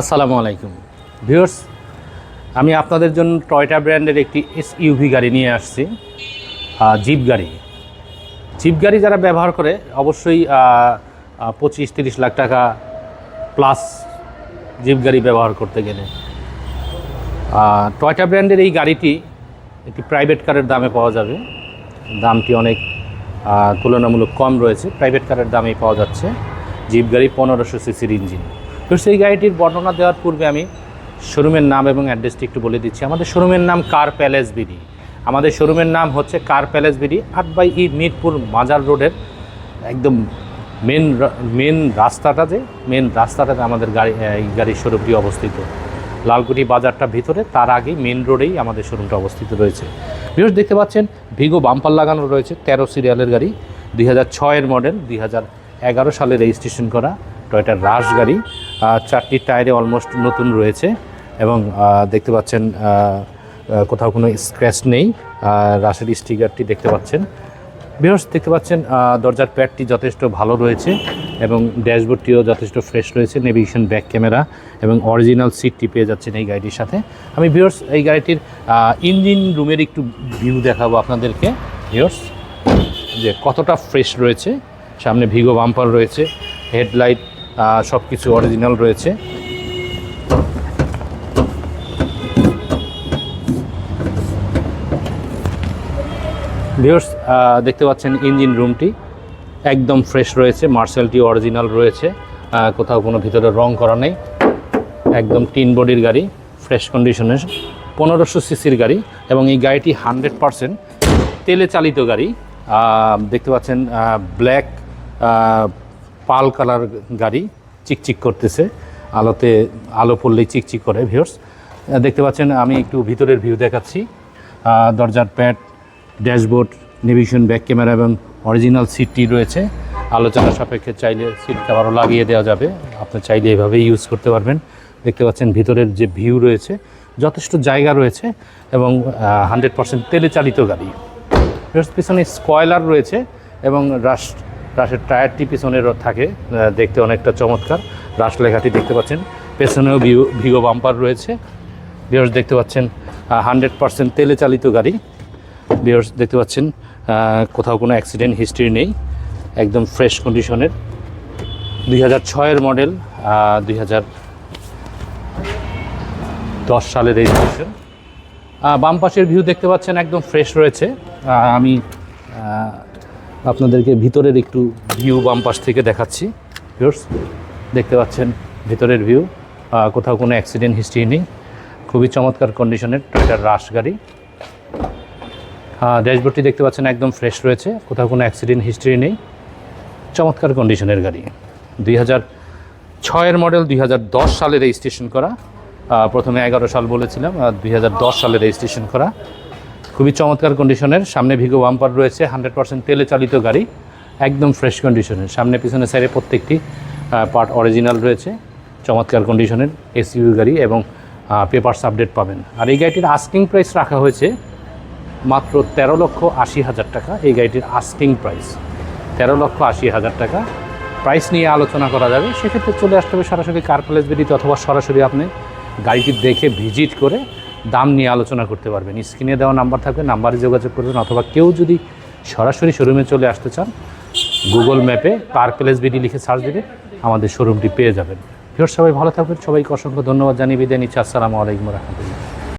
আসসালামু আলাইকুম। ভিউয়ার্স, আমি আপনাদের জন্য টয়টা ব্র্যান্ডের একটি এস ইউভি গাড়ি নিয়ে আসছি জিপ গাড়ি। জিপ গাড়ি যারা ব্যবহার করে, অবশ্যই পঁচিশ, তিরিশ লাখ টাকা প্লাস জিপ গাড়ি ব্যবহার করতে গেলে। টয়টা ব্র্যান্ডের এই গাড়িটি একটি প্রাইভেট কারের দামে পাওয়া যাবে। দামটি অনেক তুলনামূলক কম রয়েছে। প্রাইভেট কারের দামেই পাওয়া যাচ্ছে। জিপ গাড়ি পনেরোশো সিসির ইঞ্জিন। তো সেই গাড়িটির বর্ণনা দেওয়ার পূর্বে আমি শোরুমের নাম এবং অ্যাড্রেসটি একটু বলে দিচ্ছি। আমাদের শোরুমের নাম কার প্যালেস বিডি। আমাদের শোরুমের নাম হচ্ছে কার প্যালেস বিডি, আট বাই ই মিরপুর মাজার রোডের একদম মেন মেন রাস্তাটা যে, মেন রাস্তাটাতে আমাদের গাড়ি এই গাড়ির শোরুমটি অবস্থিত। লালকুটি বাজারটা ভিতরে, তার আগেই মেন রোডেই আমাদের শোরুমটা অবস্থিত রয়েছে। বিশেষ দেখতে পাচ্ছেন, ভিগো বাম্পার লাগানো রয়েছে, তেরো সিরিয়ালের গাড়ি, দুই হাজার ছয়ের মডেল, দুই হাজার এগারো সালে রেজিস্ট্রেশন করা। টয়টার রাশ গাড়ি চারটি টায়ারে অলমোস্ট নতুন রয়েছে এবং দেখতে পাচ্ছেন কোথাও কোনো স্ক্র্যাচ নেই রাশের স্টিকারটি দেখতে পাচ্ছেন। বেহস দেখতে পাচ্ছেন দরজার প্যাডটি যথেষ্ট ভালো রয়েছে এবং ড্যাশবোর্ডটিও যথেষ্ট ফ্রেশ রয়েছে, নেভিগেশন ব্যাক ক্যামেরা এবং অরিজিনাল সিটটি পেয়ে যাচ্ছেন এই গাড়িটির সাথে। আমি ভিওর্স এই গাড়িটির ইঞ্জিন রুমের একটু ভিউ দেখাবো আপনাদেরকে। ভিওর্স যে কতটা ফ্রেশ রয়েছে, সামনে ভিগো বাম্পার রয়েছে, হেডলাইট সব কিছু অরিজিনাল রয়েছে। ভিউর্স দেখতে পাচ্ছেন ইঞ্জিন রুমটি একদম ফ্রেশ রয়েছে মার্শালটি অরিজিনাল রয়েছে। কোথাও কোনো ভিতরে রং করা নেই। একদম টিন বডির গাড়ি ফ্রেশ কন্ডিশনের পনেরোশো সিসির গাড়ি এবং এই গাড়িটি হান্ড্রেড পারসেন্ট তেলে চালিত গাড়ি। দেখতে পাচ্ছেন ব্ল্যাক পাল কালার গাড়ি চিকচিক করতেছে। আলোতে, আলো পড়লেই চিকচিক করে ভিউর্স দেখতে পাচ্ছেন, আমি একটু ভিতরের ভিউ দেখাচ্ছি। দরজার pad dashboard navigation back camera এবং অরিজিনাল সিটটি রয়েছে। আলোচনা সাপেক্ষে চাইলে সিট কাভারও লাগিয়ে দেওয়া যাবে। আপনি চাইলে এভাবেই ইউজ করতে পারবেন। দেখতে পাচ্ছেন, ভিতরের যে ভিউ রয়েছে, যথেষ্ট জায়গা রয়েছে এবং হান্ড্রেড পার্সেন্ট তেলে চালিত গাড়ি। পিছনে স্কয়লার রয়েছে এবং রাশ রাশের টায়ারটি পিছনের থাকে দেখতে অনেকটা চমৎকার। রাশ লেখাটি দেখতে পাচ্ছেন, পেছনেও ভিগো বাম্পার রয়েছে। বিয়ার্স দেখতে পাচ্ছেন হান্ড্রেড পার্সেন্ট তেলে চালিত গাড়ি। বিয়ার্স দেখতে পাচ্ছেন কোথাও কোনো অ্যাক্সিডেন্ট হিস্ট্রি নেই, একদম ফ্রেশ কন্ডিশনের। দুই হাজার ছয়ের মডেল দুই হাজার দশ সালের রেজিস্ট্রেশন বাম পাশের ভিউ দেখতে পাচ্ছেন, একদম ফ্রেশ রয়েছে। আমি আপনাদেরকে ভিতরের একটু ভিউ বাম পাশ থেকে দেখাচ্ছি। ভিউর্স দেখতে পাচ্ছেন ভিতরের ভিউ কোথাও কোনো অ্যাক্সিডেন্ট হিস্ট্রি নেই। খুবই চমৎকার কন্ডিশনের টয়টার রাশ গাড়ি। ড্যাশবোর্ডটি দেখতে পাচ্ছেন একদম ফ্রেশ রয়েছে। কোথাও কোনো অ্যাক্সিডেন্ট হিস্ট্রি নেই। চমৎকার কন্ডিশনের গাড়ি। দুই হাজার ছয়ের মডেল দুই হাজার দশ সালে রেজিস্ট্রেশন করা। প্রথমে এগারো সাল বলেছিলাম দুই হাজার দশ সালে রেজিস্ট্রেশন করা। খুবই চমৎকার কন্ডিশনের সামনে ভিগো ওয়াম্পার রয়েছে হান্ড্রেড পার্সেন্ট তেলে চালিত গাড়ি, একদম ফ্রেশ কন্ডিশনের সামনে পিছনে সাইডে প্রত্যেকটি পার্ট অরিজিনাল রয়েছে, চমৎকার কন্ডিশনের এসইউ গাড়ি এবং পেপারস আপডেট পাবেন। আর এই গাড়িটির আস্কিং প্রাইস রাখা হয়েছে মাত্র তেরো লক্ষ আশি হাজার টাকা। এই গাড়িটির আস্কিং প্রাইস তেরো লক্ষ আশি হাজার টাকা। প্রাইস নিয়ে আলোচনা করা যাবে, সেক্ষেত্রে চলে আসতে হবে সরাসরি কার প্লেস বেরিতে অথবা সরাসরি আপনি গাড়িটি দেখে ভিজিট করে দাম নিয়ে আলোচনা করতে পারবেন। স্ক্রিনে দেওয়া নাম্বার থাকবে, নাম্বারে যোগাযোগ করবেন, অথবা কেউ যদি সরাসরি শোরুমে চলে আসতে চান গুগল ম্যাপে পার প্লেস বিডি লিখে সার্চ দেবে আমাদের শোরুমটি পেয়ে যাবেন। ফিরোজ সবাই ভালো থাকবেন, সবাইকে অসংখ্য ধন্যবাদ জানিয়ে বিদায় নিচ্ছি। আসসালামু আলাইকুম রহমতুল্লাহ।